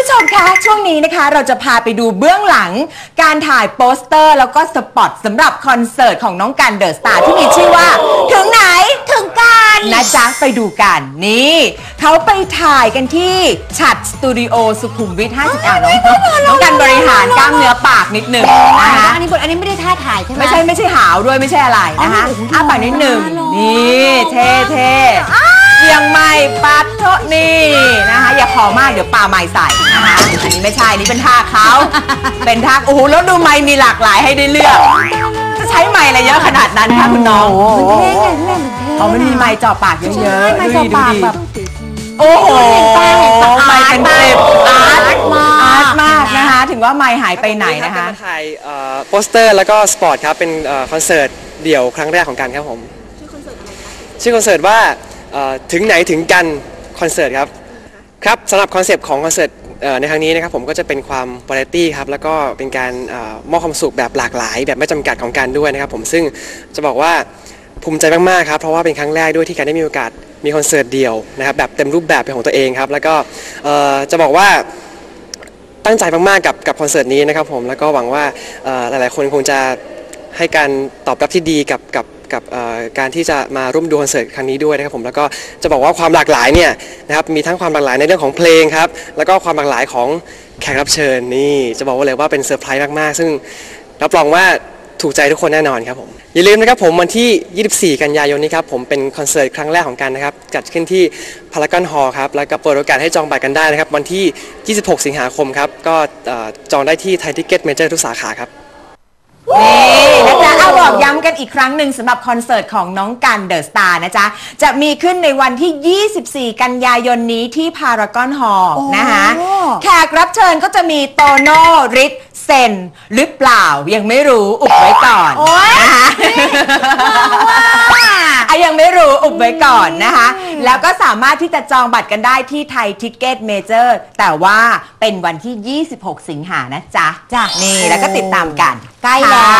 ผู้ชมคะ ช่วงนี้นะคะเราจะพาไปดูเบื้องหลัง การถ่ายโปสเตอร์ แล้วก็สปอตสำหรับคอนเสิร์ตของน้องกันเดอะสตาร์ที่มีชื่อว่า ถึงไหนถึงกันนะจ๊ะ ไปดูกันนี่ เขาไปถ่ายกันที่ฉัดสตูดิโอสุขุมวิท50อะน้องน้องกันบริหารกล้ามเนื้อปากนิดหนึ่งนะคะอันนี้บทอันนี้ไม่ได้ท่าถ่ายใช่ไหมไม่ใช่ไม่ใช่หาวด้วยไม่ใช่อะไรนะคะอ๋อโอ้โหอ้าปากนิดหนึ่งหล่อนี่เท่เท่เสี ยงไม่ปัดโทษนี่นะคะ อย่าขอมากเดี๋ยวปาไม้ใส่นะคะอันนี้ไม่ใช่นี่เป็นท่าเขาเป็นท่าโอ้โหแล้วดูไม้มีหลากหลายให้ได้เลือก จะใช้ไม้อะไรเยอะขนาดนั้นคะคุณน้องมันเท่ไงพี่แม่มันเท่อ๋อมันมีไม้จ่อปากเยอะใช่ๆไม้ดูจ่อดิดูปากดิแบบโอ้โหเห็นปะเห็นปะไม้เป็นสิบอาร์ตมากอาร์ตมากนะคะ ถึงว่าไม้หายไปไหนนะครัคะบจมาถ่ายเอ่อโปสเตอร์แล้วก็สปอร์ตครับ เป็นเอ่อคอนเสิร์ตเดี่ยวครั้งแรกของกันครับผม ชื่อคอนเสิร์ตอะไรคะชื่อคอนเสิร์ตว่าเอ่อ ถึงไหนถึงกันคอนเสิร์ตครับครับสำหรับคอนเซปต์ของคอนเสิร์ตในครั้งนี้นะครับผมก็จะเป็นความวาไรตี้ครับแล้วก็เป็นการมอบความสุขแบบหลากหลาย แบบไม่จำกัดของกันด้วยนะครับผมซึ่งจะบอกว่าภูมิใจมากๆครับเพราะว่าเป็นครั้งแรกด้วยที่การได้มีโอกาสมีคอนเสิร์ตเดี่ยวนะครับแบบเต็มรูปแบบเป็นของตัวเองครับแล้วก็จะบอกว่าตั้งใจมากๆกับกับคอนเสิร์ตนี้นะครับผมแล้วก็หวังว่าหลายๆคนคงจะให้การตอบรับที่ดีกับกับ กับการที่จะมาร่วมดูคอนเสิร์ตครั้งนี้ด้วยนะครับผมแล้วก็จะบอกว่าความหลากหลายเนี่ยนะครับมีทั้งความหลากหลายในเรื่องของเพลงครับแล้วก็ความหลากหลายของแขกรับเชิญนี่จะบอกว่าเลยว่าเป็นเซอร์ไพรส์มากๆ ซึ่งรับรองว่าถูกใจทุกคนแน่นอนครับผมอย่าลืมนะครับผมวันที่ 24 กันยายนนี้ครับผมเป็นคอนเสิร์ตครั้งแรกของกันนะครับจัดขึ้นที่พารากอนฮอลล์ครับแล้วก็เปิดโอกาสให้จองบัตรกันได้นะครับวันที่ 26 สิงหาคมครับก็จองได้ที่ไทยทิเก็ตเมเจอร์ทุกสาขาครับ นี่นะจ๊ะเอาบอ กย้ำกันอีกครั้งหนึ่งสำหรับคอนเสิร์ตของน้องกันเดอะสตาร์นะจ๊ะ จะมีขึ้นในวันที่ 24 กันยายนนี้ที่พารากอนฮอลล์นะคะโอ้แขกรับเชิญก็จะมีโตโน่ริทเซนหรือเปล่ายังไม่รู้อุบไว้ก่อนโอ๊ยนะคะว่าอะยังไม่รู้อุบไว้ก่อนนะคะ แล้วก็สามารถที่จะจองบัตรกันได้ที่ไทยทิกเก็ตเมเจอร์แต่ว่าเป็นวันที่ 26 สิงหานะจ๊ะจ้ะนี่แล้วก็ติดตามกัน ใกล้แล้ว